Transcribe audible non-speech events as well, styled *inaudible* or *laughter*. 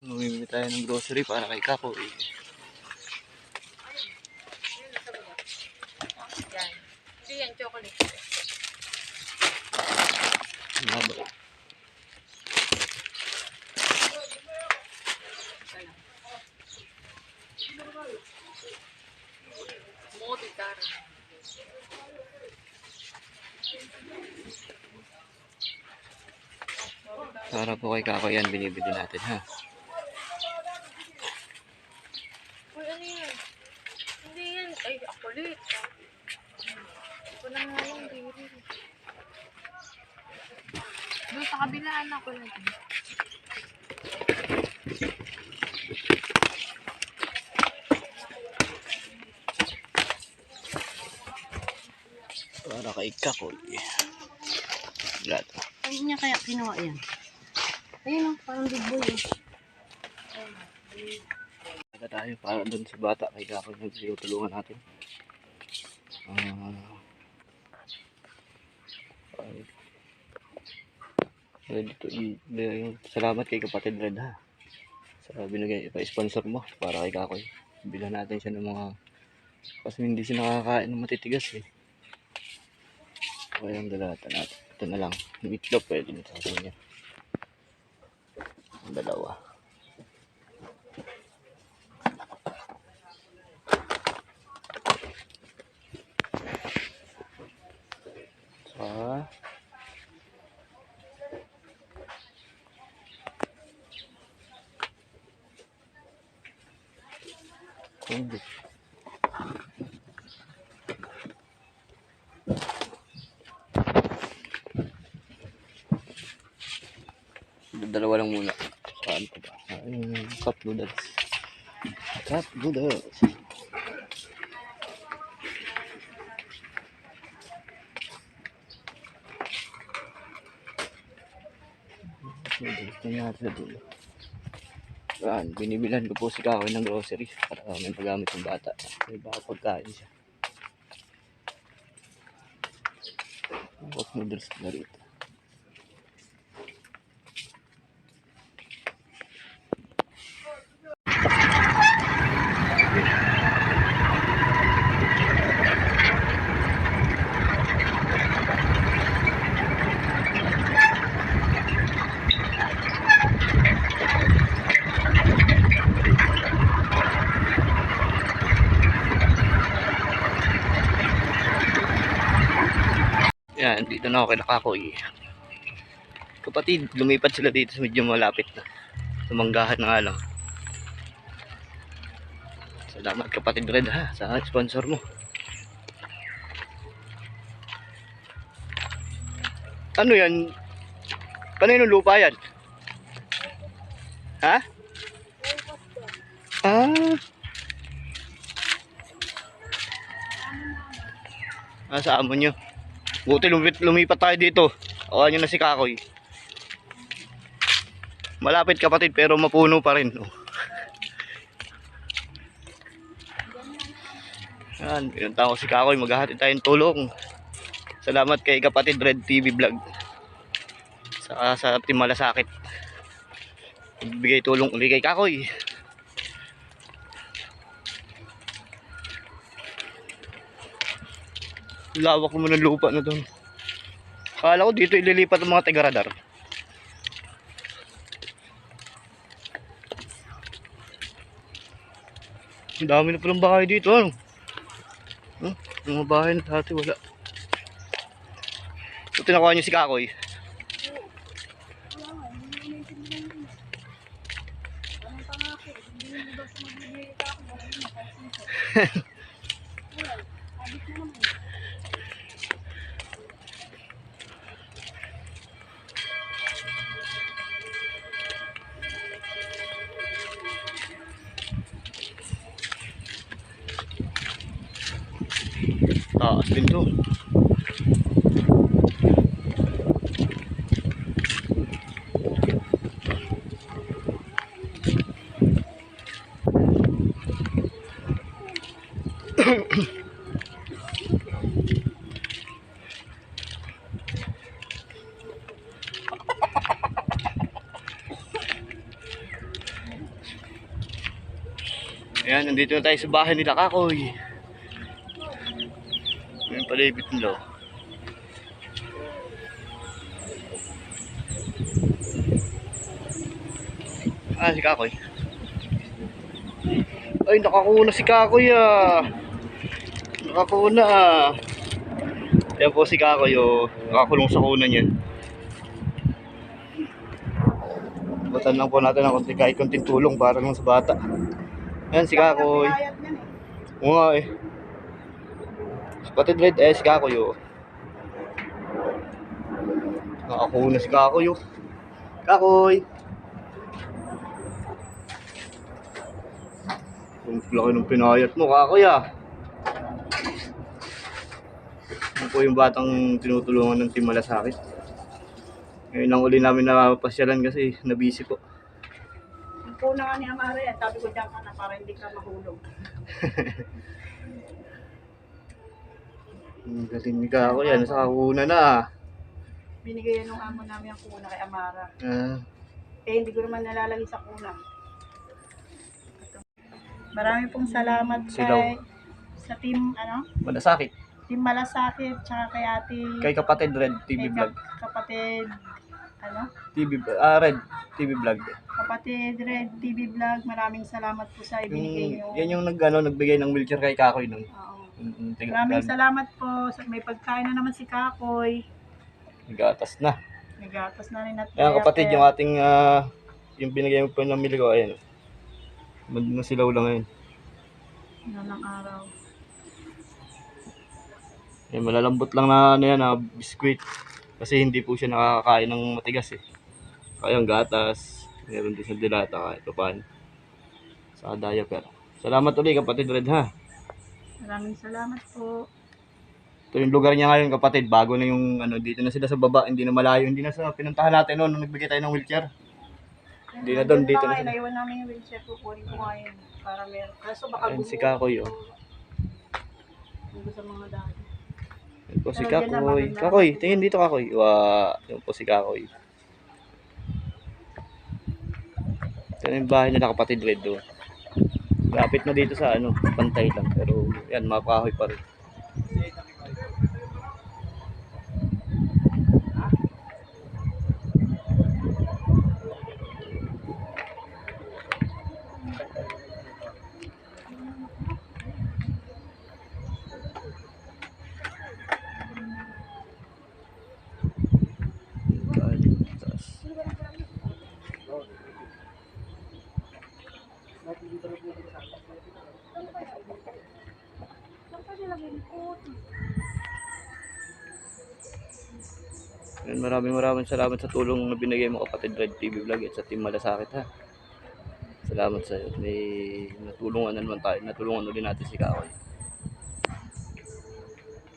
Mamimili tayo ng grocery para kay Kako. Eh. Yan. Ito yan, chocolate. Mabay. Mo, tara. Para po kay Kako yan, binibili natin ha. Uy, ano yan? Hindi yan. Ay, ako ulit. Ito na nga yung diri. Doon sa kabilaan ako lang. Para kay Kako. Eh. Lahat. Ay, niya kaya kinuha yan. Ayun o, parang big boy eh. Para tayo para doon sa bata kay Kako yung tulungan natin. Ah. to eat. Eh, Salamat kay kapatid Red ha. Sa binigay pa-sponsor mo para kay Kakoy. Bilan natin siya ng mga kasi hindi siya nakakain ng matitigas eh. Kaya ang dalata natin. Ito na lang. Itlog pwede nito sa kanya. Ang dalawa. Sa Hindi. Dalawa lang muna. Saan ko ba? Ay, cup noodles. Cup noodles. Noodles na natin sa dulo. Yan, binibilan ko po si Kakoy ng grocery para may pagamit ng bata. May baka pagkain siya. Cup noodles na rito. Yan, dito na ako kay Nakakoy. Kapatid, lumipat sila dito sa medyo malapit na. Tumanggahan na nga lang. Salamat kapatid Red ha, sa sponsor mo. Ano yan? Kanino lupa yan? Ha? Ah. Ah, sa amo nyo. Buti lumipit, lumipat tayo dito. Awa nyo na si Kakoy. Malapit kapatid pero mapuno pa rin. Oh. Yan, pinunta ko si Kakoy. Maghahati tayong tulong. Salamat kay kapatid Red TV Vlog. Sa, sa Team Malasakit. Bigay tulong uli kay Kakoy. Lawak mo ng lupa na doon. Kala ko dito ililipat ang mga tigaradar. Ang dami na palang bahay dito. Ano? Huh? Mga bahay na dati wala. Ito tinakuha niyo si Kakoy. *laughs* taas din to Ayan, nandito na tayo sa bahay nila Kakoy. Yung nila. Ah, si Kakoy. Ay, nakakuna si Kakoy ah. Nakakuna ah. Ayan po si Kakoy oh. Nakakulong sa kuna niyan. Batan lang po natin ng konti kahit konting tulong para lang sa bata. Ayan si Kakoy. Oo nga eh. Kapatid Red, eh si Kakoy oh. Nakakuna si Kakoy oh. Kakoy! Ang laki ng pinayat mo, Kakoy ah. Yan po yung batang tinutulungan ng Team Malasakit. Ngayon lang uli namin napasyalan kasi nabisi po. Ang una nga ni Amara yan, sabi ko dyan ka na para hindi ka mahulog. *laughs* Ang galing ni Kakoy, yan sa kakuna na. Binigay yan nung amo namin ang kuna kay Amara. Ah, Eh, hindi ko naman nalalagay sa kuna. Marami pong salamat Silaw. kay sa team, ano, Malasakit. team Malasakit, tsaka kay ate, Kay kapatid Red TV kay Vlog. kap- kapatid, ano, TV, ah, Red TV Vlog. kapatid Red TV Vlog, maraming salamat po sa ibinigay Yung, nyo. yan yung nag, ano, nagbigay ng wheelchair kay Kakoy nung. Oo. Mm, mm, Maraming salamat po. May pagkain na naman si Kakoy. Nagatas na. Nagatas na rin at Ayan kapatid, yung ating, ah, yung binigay mo po ng mili ko, ayan. Nasilaw lang ngayon. Ano ng araw. Ayan, malalambot lang na, ano yan, na biskwit. Kasi hindi po siya nakakakain ng matigas eh. Kaya ang gatas, meron din sa dilata kahit pa paano. Sa diaper. Salamat ulit kapatid Red ha. Maraming salamat po. Ito yung lugar niya ngayon kapatid, bago na yung ano, dito na sila sa baba, hindi na malayo, hindi na sa pinuntahan natin noon nung nagbigay tayo ng wheelchair. Hindi na doon, dito na sila. Naiwan namin yung wheelchair ko. Kunin ko ngayon. Para meron. Kaso baka Ayan si. Kakoy oh. Dito sa mga dati. Yan po si Pero dyan na, Kakoy. Kakoy, tingin dito Kakoy. Wow, yan po si Kakoy. Ito na yung bahay nila kapatid Red doon. Lapit na dito sa ano, pantay lang. Pero yan, mapakahoy pa rin. Taas. Yan, maraming maraming salamat sa tulong na binigay mo kapatid Red TV Vlog at sa Team Malasakit ha. Salamat sa iyo. May natulungan na naman tayo. Natulungan ulit natin si Kakoy.